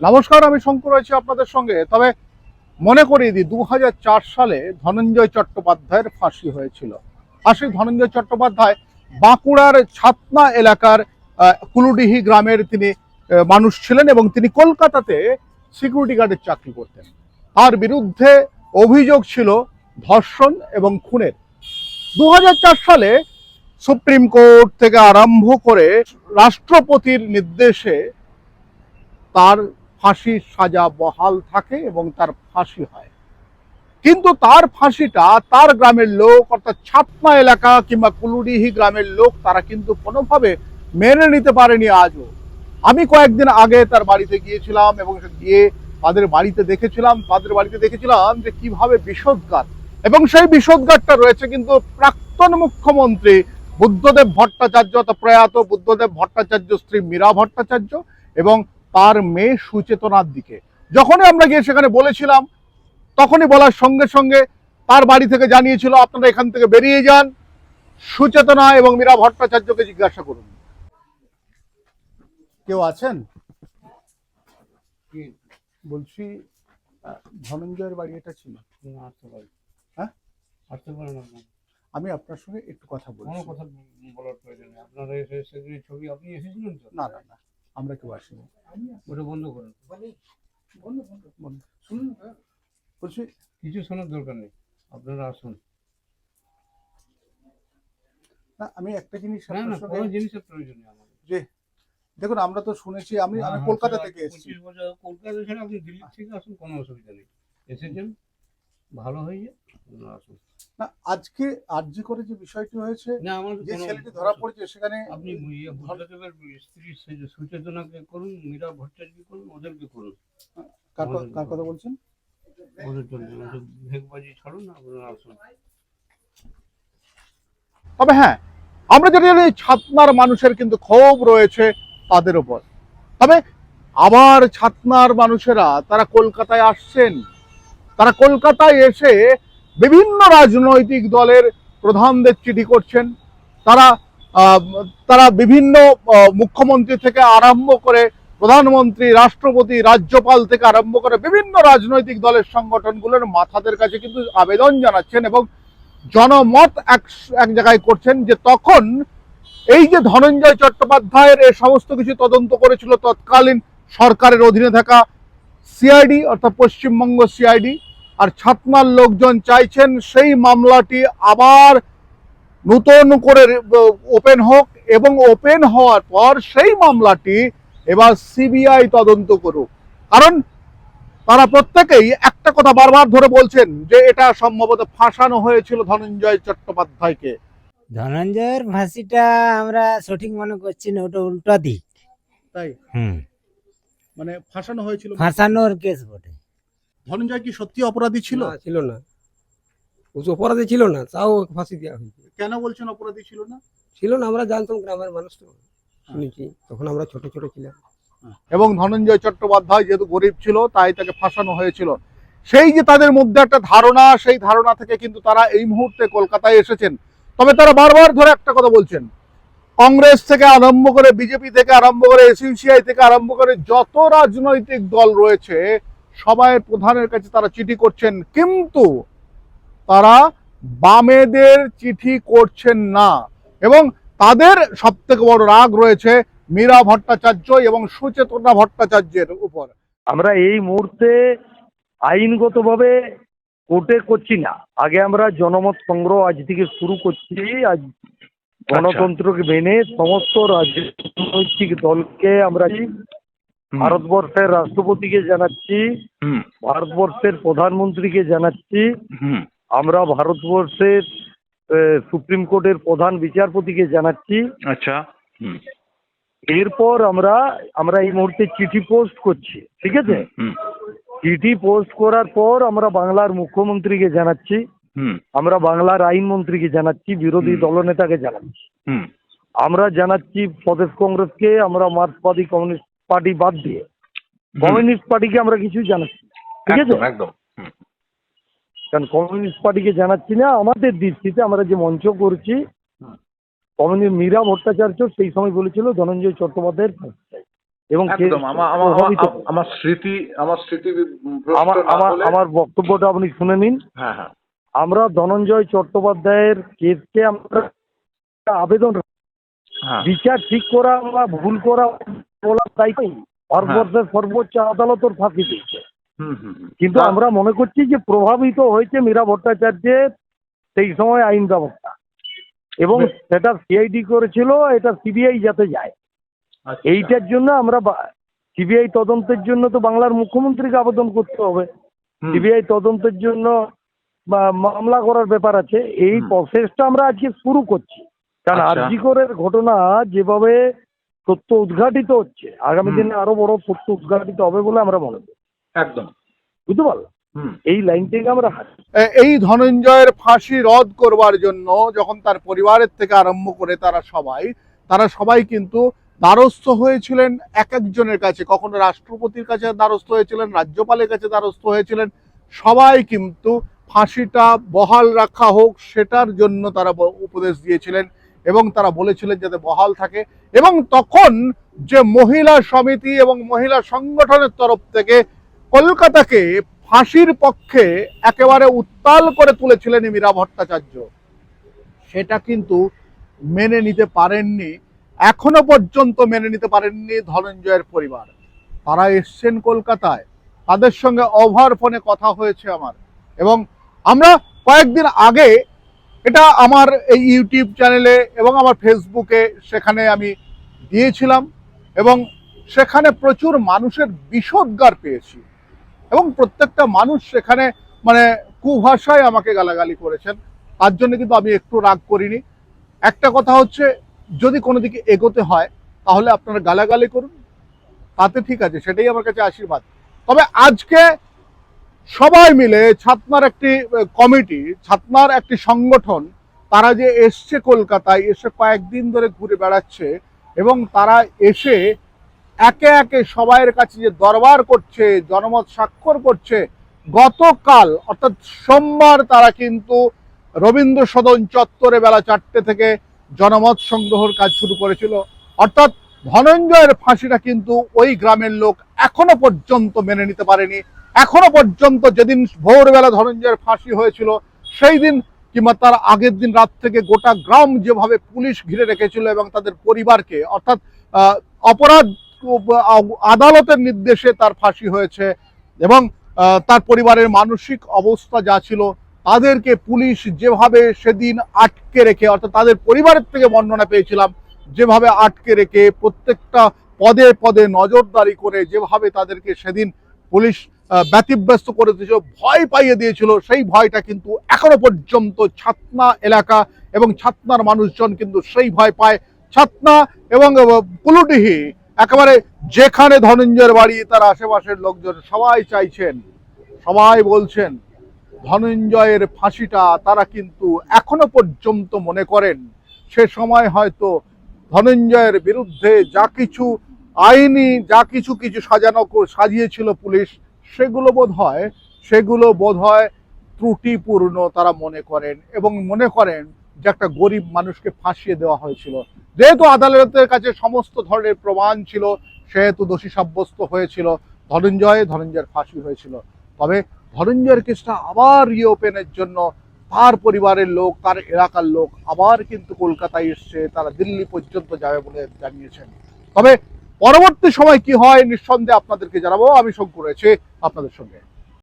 নমস্কার, আমি শঙ্কর রয়েছি আপনাদের সঙ্গে। তবে মনে করিয়ে দিই দু হাজার চার সালে ধনঞ্জয় চট্টোপাধ্যায়ের ফাঁসি হয়েছিল। সেই ধনঞ্জয় চট্টোপাধ্যায় বাঁকুড়ার ছাতনা এলাকার কুলুডিহি গ্রামের তিনি মানুষ ছিলেন এবং তিনি কলকাতাতে সিকিউরিটি গার্ডের চাকরি করতেন। তার বিরুদ্ধে অভিযোগ ছিল ধর্ষণ এবং খুনের। দু হাজার চার সালে সুপ্রিম কোর্ট থেকে আরম্ভ করে রাষ্ট্রপতির নির্দেশে তার ফাঁসির সাজা বহাল থাকে এবং তার ফাঁসি হয়। কিন্তু তার ফাঁসিটা তার গ্রামের লোক, অর্থাৎ ছাতনা এলাকা কিংবা কুলুডিহি গ্রামের লোক, তারা কিন্তু কোনোভাবে মেনে নিতে পারেনি আজও। আমি কয়েকদিন আগে তার বাড়িতে গিয়েছিলাম এবং গিয়ে তাদের বাড়িতে দেখেছিলাম, তাদের বাড়িতে দেখেছিলাম যে কীভাবে বিষোদ্গার এবং সেই বিষোদ্গারটা রয়েছে কিন্তু প্রাক্তন মুখ্যমন্ত্রী বুদ্ধদেব ভট্টাচার্য, অর্থাৎ প্রয়াত বুদ্ধদেব ভট্টাচার্য, স্ত্রী মীরা ভট্টাচার্য এবং তার মেয়ে সুচেতনার দিকে। যখনই আমরা গিয়ে সেখানে বলেছিলাম তখনই বলার সঙ্গে সঙ্গে তার বাড়ি থেকে জানিয়েছিল আপনারা এখান থেকে বেরিয়ে যান। সুচেতনা এবং মীরা ভট্টাচার্যকে জিজ্ঞাসা করুন। কেউ আছেন? বলছি ধনঞ্জয়ের বাড়ি এটা ছিল? হ্যাঁ? আমি আপনার সঙ্গে একটু কথা কোনো বলছি কথা বলার প্রয়োজন নেই। আপনারা এসে সেদিনের ছবি আপনি এসেছিলেন তো? না না না। আমরা কেউ আসিনি। ওটা বন্ধ করুন বলছি কিছু শোনার দরকার নেই। আপনারা আসুন। না আমি একটা জিনিস কোনো জিনিসের প্রয়োজন নেই আমাদের। যে দেখুন আমরা তো শুনেছি আমি আমি হ্যাঁ, কলকাতা থেকে এসেছি। কলকাতা ছেড়ে আপনি দিল্লি থেকে আসুন কোনো অসুবিধা নেই। এসেছেন? ভালো হয়ে যায়। না আজকে আর্জি করে যে বিষয়টি হয়েছে না আমাদের যে ছেলেটি ধরা পড়েছে সেখানে আপনি ইয়ে বুদ্ধদেবের স্ত্রী সুচেতনাকে করুন মীরা ভট্টাচার্য করুন ওদেরকে করুন। কার কথা বলছেন? ওদের চলবে না ভেগবাজি ছাড়ুন আপনারা আসুন। তবে হ্যাঁ আমরা যেটা জানি ছাতনার মানুষের কিন্তু ক্ষোভ রয়েছে তাদের উপর। তবে আবার ছাতনার মানুষেরা তারা কলকাতায় আসছেন। তারা কলকাতায় এসে বিভিন্ন রাজনৈতিক দলের প্রধানদের চিঠি করছেন। তারা তারা বিভিন্ন মুখ্যমন্ত্রী থেকে আরম্ভ করে প্রধানমন্ত্রী, রাষ্ট্রপতি, রাজ্যপাল থেকে আরম্ভ করে বিভিন্ন রাজনৈতিক দলের সংগঠনগুলোর মাথাদের কাছে কিন্তু আবেদন জানাচ্ছেন এবং জনমত এক এক জায়গায় করছেন যে তখন এই যে ধনঞ্জয় চট্টোপাধ্যায়ের এ সমস্ত কিছু তদন্ত করেছিল, তৎকালীন সরকারের অধীনে থাকা সিআইডি অর্থাৎ পশ্চিমবঙ্গ সিআইডি আর ছাতনার লোকজন চাইছেন সেই মামলাটি আবার নতুন করে ওপেন হোক এবং ওপেন হওয়ার পর সেই মামলাটি এবার সিবিআই তদন্ত করুক। কারণ তারা প্রত্যেকেই একটা কথা বারবার ধরে বলছেন যে এটা সম্ভবত ফাঁসানো হয়েছিল ধনঞ্জয় চট্টোপাধ্যায়কে। ধনঞ্জয়ের ফাঁসিটা আমরা সঠিক মনে করছি না ওটা উল্টা দিক। তাই? হুম। মানে ফাঁসানো হয়েছিল ফাঁসানোর কেস বটে। ধনঞ্জয় কি সত্যি অপরাধী ছিল? ছিল না। ও অপরাধী ছিল না তাও ফাঁসি দেওয়া হয়েছে। কেন বলছেন অপরাধী ছিল না? ছিল না আমরা জানতাম গ্রামের মানুষ তো শুনেছি। তখন আমরা ছোট ছোট ছিলাম। এবং ধনঞ্জয় চট্টোপাধ্যায় যেহেতু গরিব ছিল তাই তাকে ফাঁসানো হয়েছিল। সেই যে তাদের মধ্যে একটা ধারণা সেই ধারণা থেকে কিন্তু তারা এই মুহূর্তে কলকাতায় এসেছেন। তবে তারা বারবার ধরে একটা কথা বলছেন কংগ্রেস থেকে আরম্ভ করে বিজেপি থেকে আরম্ভ করে এসইউসিআই থেকে আরম্ভ করে যত রাজনৈতিক দল রয়েছে, সবাই প্রধানের কাছে তারা চিঠি করছেন। কিন্তু তারা বামেদের চিঠি করছেন না এবং তাদের সব থেকে বড় রাগ রয়েছে মীরা ভট্টাচার্য এবং সুচেতনা ভট্টাচার্যের উপর। আমরা এই মুহূর্তে আইনগতভাবে কোর্টে করছি না। আগে আমরা জনমত সংগ্রহ আজ থেকে শুরু করছি। আজ গণতন্ত্রকে মেনে সমস্ত রাজনৈতিক দলকে আমরা ভারতবর্ষের রাষ্ট্রপতিকে জানাচ্ছি ভারতবর্ষের প্রধানমন্ত্রীকে জানাচ্ছি আমরা ভারতবর্ষের সুপ্রিম কোর্টের প্রধান বিচারপতিকে জানাচ্ছি। আচ্ছা এরপর আমরা আমরা এই মুহূর্তে চিঠি পোস্ট করছি ঠিক আছে? চিঠি পোস্ট করার পর আমরা বাংলার মুখ্যমন্ত্রীকে জানাচ্ছি। আমরা বাংলার আইনমন্ত্রীকে জানাচ্ছি বিরোধী দলনেতাকে জানাচ্ছি হুম আমরা জানাচ্ছি প্রদেশ কংগ্রেসকে আমরা মার্ক্সবাদী কমিউনিস্ট পার্টি বাদ দিয়ে কমিউনিস্ট পার্টিকে আমরা কিছু জানাচ্ছি ঠিক আছে একদম কারণ কমিউনিস্ট পার্টিকে জানাচ্ছি না আমাদের দৃষ্টিতে আমরা যে মঞ্চ করছি কমিউনিস্ট মীরা ভট্টাচার্য সেই সময় বলেছিল ধনঞ্জয় চট্টোপাধ্যায়ের এবং আমার স্মৃতি আমার স্মৃতি আমার বক্তব্যটা আপনি শুনে নিন হ্যাঁ হ্যাঁ আমরা ধনঞ্জয় চট্টোপাধ্যায়ের কেসকে আমরা আবেদন হ্যাঁ। বিচার ঠিক করা বা ভুল করা বলার দায়িত্ব ভারতবর্ষের সর্বোচ্চ আদালত ওর ফাঁসি দিয়েছে। কিন্তু আমরা মনে করছি যে প্রভাবিত হয়েছে মীরা ভট্টাচার্যের সেই সময় আইন ব্যবস্থা। এবং সেটা সিআইডি করেছিল এটা সিবিআই যাতে যায়। আচ্ছা। এইটার জন্য আমরা সিবিআই তদন্তের জন্য তো বাংলার মুখ্যমন্ত্রীকে আবেদন করতে হবে। সিবিআই তদন্তের জন্য মামলা করার ব্যাপার আছে এই প্রসেসটা আমরা আজকে শুরু করছি। কারণ আচ্ছা। আরজিকরের ঘটনা যেভাবে সত্য উদ্ঘাটিত হচ্ছে আগামী দিনে আরও বড় সত্য উদ্ঘাটিত হবে বলে আমরা মনে করি। একদম। বুঝতে পারলাম? এই লাইন থেকে আমরা এই ধনঞ্জয়ের ফাঁসি রদ করবার জন্য যখন তার পরিবারের থেকে আরম্ভ করে তারা সবাই তারা সবাই কিন্তু দ্বারস্থ হয়েছিলেন এক একজনের কাছে। কখনো রাষ্ট্রপতির কাছে দ্বারস্থ হয়েছিলেন রাজ্যপালের কাছে দ্বারস্থ হয়েছিলেন সবাই কিন্তু ফাঁসিটা বহাল রাখা হোক, সেটার জন্য তারা উপদেশ দিয়েছিলেন এবং তারা বলেছিলেন যাতে বহাল থাকে। এবং তখন যে মহিলা সমিতি এবং মহিলা সংগঠনের তরফ থেকে কলকাতাকে ফাঁসির পক্ষে একেবারে উত্তাল করে তুলেছিলেন মীরা ভট্টাচার্য। সেটা কিন্তু মেনে নিতে পারেননি, এখনও পর্যন্ত মেনে নিতে পারেননি ধনঞ্জয়ের পরিবার। তারা এসছেন কলকাতায়, তাদের সঙ্গে ওভার ফোনে কথা হয়েছে আমার। এবং আমরা কয়েকদিন আগে এটা আমার এই ইউটিউব চ্যানেলে এবং আমার ফেসবুকে সেখানে আমি দিয়েছিলাম এবং সেখানে প্রচুর মানুষের বিষোদ্গার পেয়েছি। এবং প্রত্যেকটা মানুষ সেখানে মানে কুভাষায় আমাকে গালাগালি করেছেন। তার জন্য কিন্তু আমি একটু রাগ করিনি। একটা কথা হচ্ছে, যদি কোনো দিকে এগোতে হয়, তাহলে আপনারা গালাগালি করুন। তাতে ঠিক আছে, সেটাই আমার কাছে আশীর্বাদ। তবে আজকে সবাই মিলে ছাতনার একটি কমিটি, ছাতনার একটি সংগঠন, তারা যে এসছে কলকাতায়, এসে কয়েকদিন ধরে ঘুরে বেড়াচ্ছে এবং তারা এসে একে একে সবাইয়ের কাছে যে দরবার করছে, জনমত স্বাক্ষর করছে, গতকাল, অর্থাৎ সোমবার তারা কিন্তু রবীন্দ্র সদন চত্বরে বেলা চারটে থেকে জনমত সংগ্রহের কাজ শুরু করেছিল। অর্থাৎ ধনঞ্জয়ের ফাঁসিটা কিন্তু ওই গ্রামের লোক এখনও পর্যন্ত মেনে নিতে পারেনি। এখনও পর্যন্ত যেদিন ভোরবেলা ধনঞ্জয়ের ফাঁসি হয়েছিল সেই দিন কিংবা তার আগের দিন রাত থেকে গোটা গ্রাম যেভাবে পুলিশ ঘিরে রেখেছিল এবং তাদের পরিবারকে, অর্থাৎ অপরাধ, আদালতের নির্দেশে তার ফাঁসি হয়েছে এবং তার পরিবারের মানসিক অবস্থা যা ছিল, তাদেরকে পুলিশ যেভাবে সেদিন আটকে রেখে, অর্থাৎ তাদের পরিবারের থেকে বর্ণনা পেয়েছিলাম, যেভাবে আটকে রেখে প্রত্যেকটা পদে পদে নজরদারি করে যেভাবে তাদেরকে সেদিন পুলিশ ব্যতিব্যস্ত করে দিয়েছিল, ভয় পাইয়ে দিয়েছিল। সেই ভয়টা কিন্তু এখনও পর্যন্ত ছাতনা এলাকা এবং ছাতনার মানুষজন কিন্তু সেই ভয় পায়। ছাতনা এবং কুলুডিহি একেবারে যেখানে ধনঞ্জয়ের বাড়ি, তার আশেপাশের লোকজন সবাই চাইছেন, সবাই বলছেন, ধনঞ্জয়ের ফাঁসিটা তারা কিন্তু এখনও পর্যন্ত মনে করেন। সে সময় হয়তো ধনঞ্জয়ের বিরুদ্ধে যা কিছু আইনি, যা কিছু কিছু সাজানো, সাজিয়েছিল পুলিশ সেগুলো বোধ হয়, সেগুলো বোধ হয় ত্রুটিপূর্ণ তারা মনে করেন এবং মনে করেন যে একটা গরিব মানুষকে ফাঁসিয়ে দেওয়া হয়েছিল। যেহেতু আদালতের কাছে সমস্ত ধরনের প্রমাণ ছিল, সেহেতু দোষী সাব্যস্ত হয়েছিল, ধনঞ্জয়, ধনঞ্জয়ের ফাঁসি হয়েছিল। তবে ধনঞ্জয়ের কেসটা আবার রিওপেনের জন্য তার পরিবারের লোক, তার এলাকার লোক আবার কিন্তু কলকাতায় এসছে, তারা দিল্লি পর্যন্ত যাবে বলে জানিয়েছেন। তবে পরবর্তী সময় কি হয় নিঃসন্দেহে আপনাদেরকে জানাব। আমি শঙ্কু রয়েছে আপনাদের সঙ্গে।